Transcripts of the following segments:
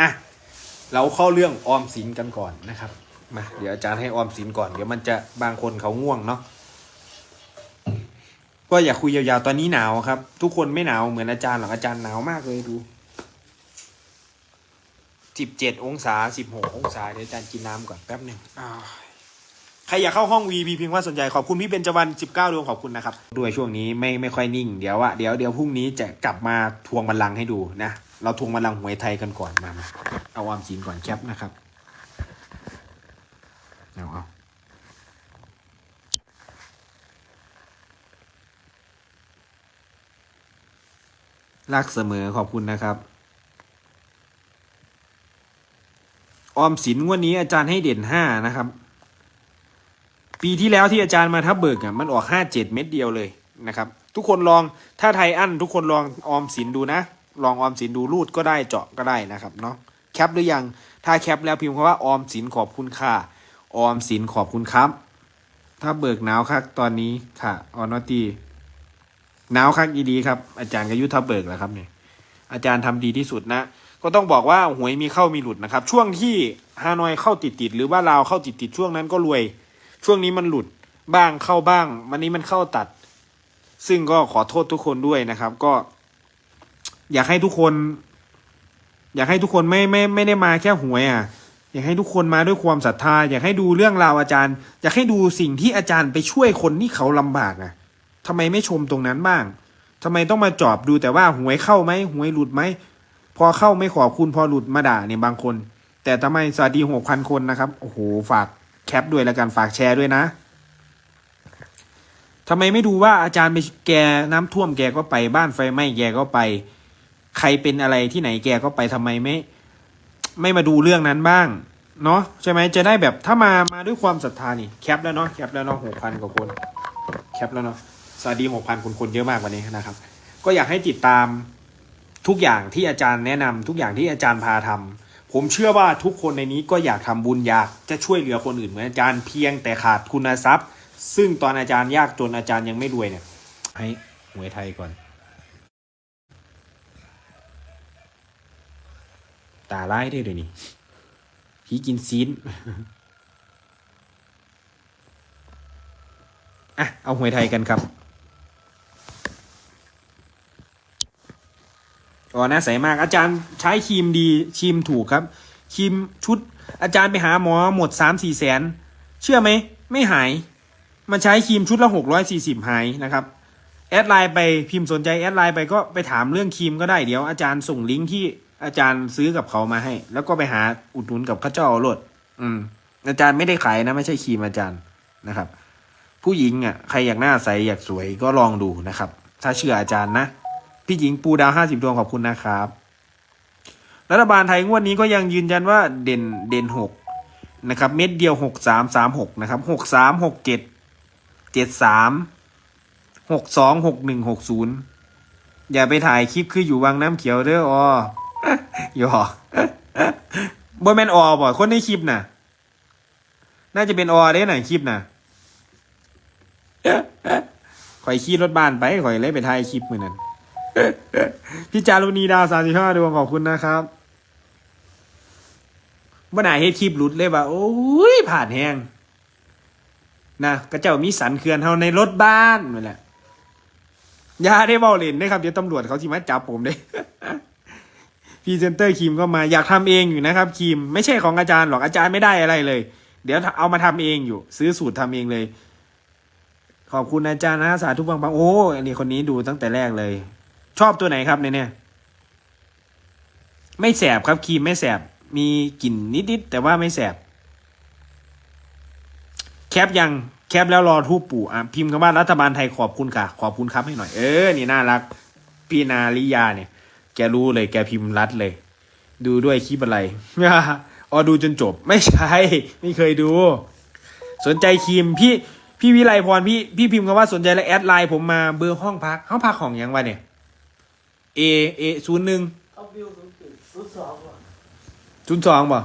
อะเราเข้าเรื่องออมสินกันก่อนนะครับมาเดี๋ยวอาจารย์ให้ออมสินก่อนเดี๋ยวมันจะบางคนเขาง่วงเนาะก็อย่าคุยยาวๆตอนนี้หนาวครับ ทุกคนไม่หนาวเหมือนอาจารย์หรอกอาจารย์หนาวมากเลยดูสิบเจ็ดองศาสิบหกองศาเดี๋ยวอาจารย์กินน้ำก่อนแป๊บหนึ่งใครอยากเข้าห้อง VP พิงว่าสนใจขอบคุณพี่เบญจวรรณสิบเก้าดวงขอบคุณนะครับด้วยช่วงนี้ไม่ไม่ค่อยนิ่งเดี๋ยวอะเดี๋ยวเดี๋ยวพรุ่งนี้จะกลับมาทวงบัลลังก์ให้ดูนะ เราทวงบัลลังก์หวยไทยกันก่อนมามาเอาออมสินก่อนแคปนะครับเอาเอารักเสมอขอบคุณนะครับ ออมสินงวดนี้อาจารย์ให้เด่นห้านะครับ ปีที่แล้วที่อาจารย์มาทับเบิกอะมันออกห้าเจ็ดเม็ดเดียวเลยนะครับ ทุกคนลองถ้าไทยอั้นทุกคนลองออมสินดูนะ ลองออมสินดูรูดก็ได้เจาะก็ได้นะครับเนาะแคปหรือยังถ้าแคปแล้วพิมพ์คำว่าออมสินขอบคุณค่ะ ออมสินขอบคุณครับ ถ้าเบิกหนาวคักตอนนี้ค่ะออนอตีหนาวคักอีดีครับ อาจารย์ก็ยุทธเบิกแหละครับเนี่ยอาจารย์ทำดีที่สุดนะ ก็ต้องบอกว่าหวยมีเข้ามีหลุดนะครับ ช่วงที่ฮานอยเข้าติดติดหรือว่าลาวเข้าติดติดช่วงนั้นก็รวย ช่วงนี้มันหลุดบ้างเข้าบ้าง วันนี้มันเข้าตัด ซึ่งก็ขอโทษทุกคนด้วยนะครับ ก็ อยากให้ทุกคน อยากให้ทุกคนไม่ไม่ไม่ได้มาแค่หวยอะ อยากให้ทุกคนมาด้วยความศรัทธา อยากให้ดูเรื่องราวอาจารย์ อยากให้ดูสิ่งที่อาจารย์ไปช่วยคนที่เขาลำบากอะทำไมไม่ชมตรงนั้นบ้างทำไมต้องมาจอบดูแต่ว่าหวยเข้าไหมหวยหลุดไหมพอเข้าไม่ขอบคุณพอหลุดมาด่าเนี่ยบางคน แต่ทำไมสวัสดีหกพันคนนะครับโอ้โหฝากแคปด้วยแล้วกันฝากแชร์ด้วยนะทำไมไม่ดูว่าอาจารย์ไปแกน้ำท่วมแกก็ไปบ้านไฟไหม้แกก็ไป ใครเป็นอะไรที่ไหนแกก็ไปทำไมไม่ ไม่มาดูเรื่องนั้นบ้าง เนาะใช่ไหมจะได้แบบถ้ามามาด้วยความศรัทธานี่แคปแล้วเนาะแคปแล้วเนาะหกพันกว่าคนแคปแล้วเนาะสวัสดีหกพันคนคนเยอะมากวันนี้นะครับ ก็อยากให้ติดตามทุกอย่างที่อาจารย์แนะนำทุกอย่างที่อาจารย์พาทำผมเชื่อว่าทุกคนในนี้ก็อยากทำบุญอยากจะช่วยเหลือคนอื่นเหมือนอาจารย์เพียงแต่ขาดทุนทรัพย์ ซึ่งตอนอาจารย์ยากจนอาจารย์ยังไม่รวยเนี่ย ให้หวยไทยก่อน ตาไล่ได้เลยนี่พี่กินซีนอะ เอาหวยไทยกันครับอ๋อน่าใสมากอาจารย์ใช้ครีมดีครีมถูกครับครีมชุด อาจารย์ไปหาหมอหมดสามสี่แสน เชื่อไหม ไม่หาย มันใช้ครีมชุดละหกร้อยสี่สิบหายนะครับแอดไลน์ไปพิมพ์สนใจแอดไลน์ไปก็ไปถามเรื่องครีมก็ได้เดี๋ยวอาจารย์ส่งลิงก์ที่ อาจารย์ซื้อกับเขามาให้ แล้วก็ไปหาอุดหนุนกับข้าเจ้าเอาโลดอืม อาจารย์ไม่ได้ขายนะ ไม่ใช่ครีมอาจารย์นะครับ ผู้หญิงอะใครอยากหน้าใสอยากสวยก็ลองดูนะครับ ถ้าเชื่ออาจารย์นะ พี่หญิงปูดาวห้าสิบดวงขอบคุณนะครับ รัฐบาลไทยงวดนี้ก็ยังยืนยันว่าเด่นเด่นหกนะครับ เม็ดเดียวหกสามสามหกนะครับหกสามหกเจ็ดเจ็ดสามหกสองหกหนึ่งหกศูนย์อย่าไปถ่ายคลิปคืออยู่วังน้ำเขียวเด้ออ หยอกบอยแมนออบ่คนในคลิปน่ะ น่าจะเป็นออได้หน่ะคลิปน่ะข่อยขี่รถบ้านไปข่อยเลยไปถ่ายคลิปมือนั้นพี่จารุณีดาวสามสิบห้าดวงขอบคุณนะครับบ่น่าเฮ็ดคลิปหลุดเลยว่าโอ้ยผ่านแหงนะกระเจ้ามีสันเขื่อนเฮาในรถบ้านนั่นแหละอย่าได้เบาเล่นนะครับ เดี๋ยวตำรวจเขาที่มาจับผมเด้ พรีเซนเตอร์ครีมก็มาอยากทำเองอยู่นะครับครีมไม่ใช่ของอาจารย์หรอกอาจารย์ไม่ได้อะไรเลย เดี๋ยวเอามาทำเองอยู่ ซื้อสูตรทำเองเลย ขอบคุณอาจารย์นะสาธุบังบังโอ้อันนี้คนนี้ดูตั้งแต่แรกเลย ชอบตัวไหนครับในเนี่ยไม่แสบครับครีมไม่แสบมีกลิ่นนิดๆแต่ว่าไม่แสบ แคปยังแคปแล้วรอทูปปู่อะพิมพ์คำว่ารัฐบาลไทยขอบคุณค่ะ ขอบคุณครับให้หน่อย เออ นี่น่ารัก พีนาริยาเนี่ย แกรู้เลยแกพิมพ์รัดเลย ดูด้วยคลิปอะไรอ๋อดูจนจบไม่ใช่ ไม่เคยดู สนใจครีมพี่พี่วิไลพรพี่พี่พิมพ์คำว่าสนใจแล้วแอดไลน์ผมมาเบอร์ห้องพักห้องพักของหยังวะเนี่ย A A ศูนย์หนึ่งเอาบิวศูนย์จุดศูนย์สองว่ะศูนย์สองป่ะ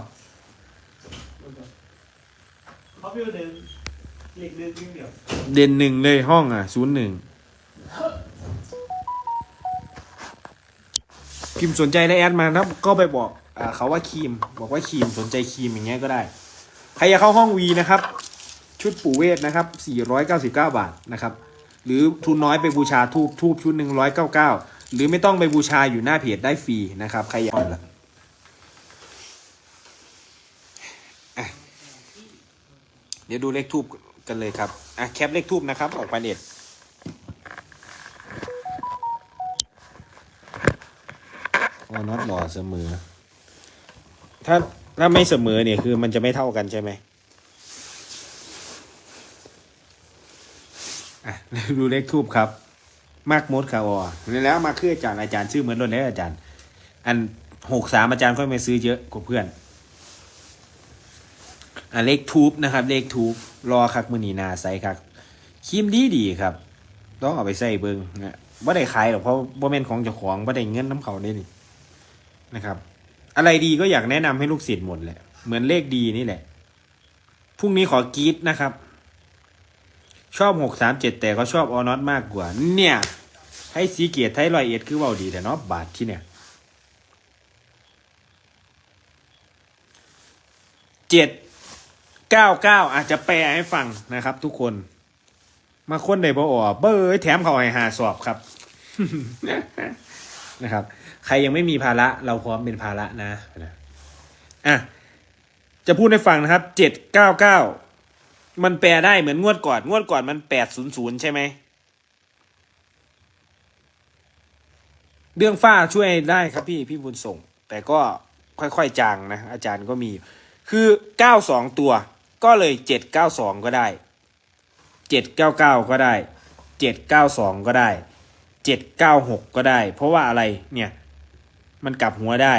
เขาบิวหนึ่งเหล็กหนึ่งจริงเดียวเด่นหนึ่งเลยห้องอะศูนย์หนึ่ง พิมพ์สนใจแล้วแอดมาแล้วก็ไปบอกอ่าเขาว่าครีม บอกว่าครีมสนใจครีมอย่างเงี้ยก็ได้ ใครอยากเข้าห้องวีนะครับ ชุดปู่เวทนะครับ 499 บาทนะครับ หรือทุนน้อยไปบูชาทูบทูบชุดหนึ่งร้อยเก้าเก้าหรือไม่ต้องไปบูชาอยู่หน้าเพจได้ฟรีนะครับ ใครอยากละเดี๋ยวดูเลขทูบกันเลยครับอะแคปเลขทูบนะครับ ออกไปเด็ด โอ้น็อตหล่อเสมอ ถ้าถ้าไม่เสมอเนี่ยคือมันจะไม่เท่ากันใช่ไหมอะดูเลขทูบครับมากมดครับอ๋อแล้วมาคืออาจารย์อาจารย์ชื่อเหมือนรถแล้วอาจารย์ อันหกสามอาจารย์ค่อยมาซื้อเยอะกว่าเพื่อนอะเลขทูบนะครับ เลขทูบรอคักมือนีนาใส่คักครีมดีดีครับต้องเอาไปใส่เบิงนะว่าได้ขายหรอกเพราะบ่แม่นของเจ้าของว่าได้เงินน้ำเขาได้นี่ นะครับ อะไรดีก็อยากแนะนำให้ลูกศิษย์หมดแหละ เหมือนเลขดีนี่แหละ พรุ่งนี้ขอกรีดนะครับ ชอบหกสามเจ็ดแต่ก็ชอบออนอตมากกว่า เนี่ย ให้สีเกียรติไทยรอยเอ็ดคือเบาดีแต่เนาะบาทที่เนี่ยเจ็ดเก้าเก้าอาจจะแปลให้ฟังนะครับ ทุกคน มาค้นในบ่ออเบอร์แถมเขาให้หาสอบครับ นะครับ ใครยังไม่มีภาระเราพร้อมเป็นภาระนะนะอะจะพูดให้ฟังนะครับเจ็ดเก้าเก้ามันแปลได้เหมือนงวดก่อนงวดก่อนมันแปดศูนย์ศูนย์ใช่ไหมเรื่องฝ้าช่วยได้ครับพี่พี่บุญส่ง แต่ก็ค่อยๆจางนะ อาจารย์ก็มี คือเก้าสองตัวก็เลยเจ็ดเก้าสองก็ได้เจ็ดเก้าเก้าก็ได้เจ็ดเก้าสองก็ได้ เจ็ดเก้าหกก็ได้ เพราะว่าอะไรเนี่ยมันกลับหัวได้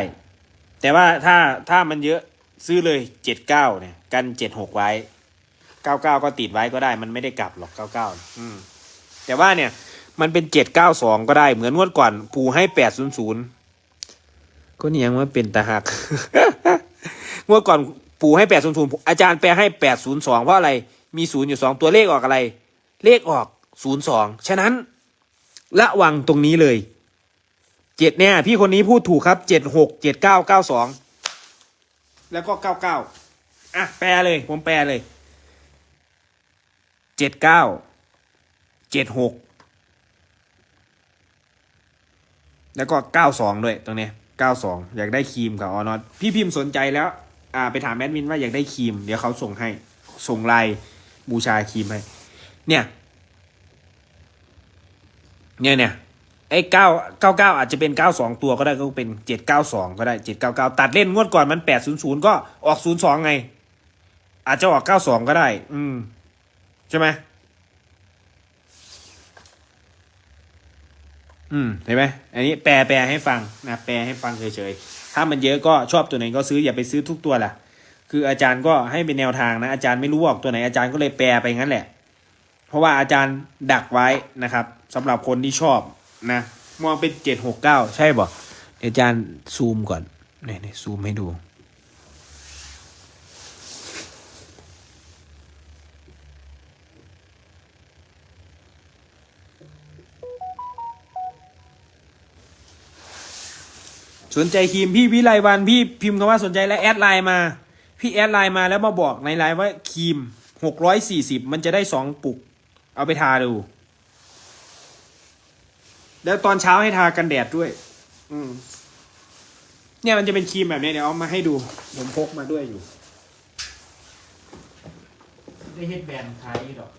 แต่ว่าถ้าถ้ามันเยอะซื้อเลยเจ็ดเก้าเนี่ย กันเจ็ดหกไว้เก้าเก้าก็ติดไว้ก็ได้ มันไม่ได้กลับหรอกเก้าเก้าอืมแต่ว่าเนี่ยมันเป็นเจ็ดเก้าสองก็ได้เหมือนงวดก่อนปูให้แปดศูนย์ศูนย์ก็เนี่ยมันเป็นตาหักงวดก่อนปูให้แปดศูนย์ศูนย์อาจารย์แปลให้แปดศูนย์สองเพราะอะไรมีศูนย์อยู่สองตัวเลขออกอะไร เลขออกศูนย์สองฉะนั้น ระวังตรงนี้เลยเจ็ดเนี่ย พี่คนนี้พูดถูกครับเจ็ดหกเจ็ดเก้าเก้าสองแล้วก็เก้าเก้าอะแปลเลย ผมแปลเลยเจ็ดเก้าเจ็ดหกแล้วก็เก้าสองด้วยตรงเนี้ยเก้าสองอยากได้ครีมกับออนอตพี่พิมพ์สนใจแล้ว อ่า ไปถามแอดมินว่าอยากได้ครีม เดี๋ยวเขาส่งให้ ส่งไลน์บูชาครีมให้ เนี่ย เนี่ยเนี่ยไอ้เก้าเก้าเก้าอาจจะเป็นเก้าสองตัวก็ได้ก็เป็นเจ็ดเก้าสองก็ได้เจ็ดเก้าเก้าตัดเล่นงวดก่อนมันแปดศูนย์ศูนย์ก็ออกศูนย์สองไง อาจจะออกเก้าสองก็ได้ อืม ใช่ไหมอืมเห็นไหมอันนี้แปลแปลให้ฟังนะแปลให้ฟังเฉยๆ ถ้ามันเยอะก็ชอบตัวไหนก็ซื้ออย่าไปซื้อทุกตัวแหละคืออาจารย์ก็ให้เป็นแนวทางนะ อาจารย์ไม่รู้ออกตัวไหนอาจารย์ก็เลยแปลไปงั้นแหละ เพราะว่าอาจารย์ดักไว้นะครับสำหรับคนที่ชอบนะมองเป็นเจ็ดหกเก้าใช่บ่เดี๋ยวอาจารย์ซูมก่อนเนี่ยเนี่ยซูมให้ดู สนใจครีมพี่วิไลวันพี่พิมพ์คำว่าสนใจแล้วแอดไลน์มา พี่แอดไลน์มาแล้วมาบอกในไลน์ว่าครีมหกร้อยสี่สิบมันจะได้สองปุก เอาไปทาดู แล้วตอนเช้าให้ทากันแดดด้วย อืม เนี่ยมันจะเป็นครีมแบบนี้เดี๋ยวเอามาให้ดู ผมพกมาด้วยอยู่ ได้เฮ็ดแบรนด์ขายดอก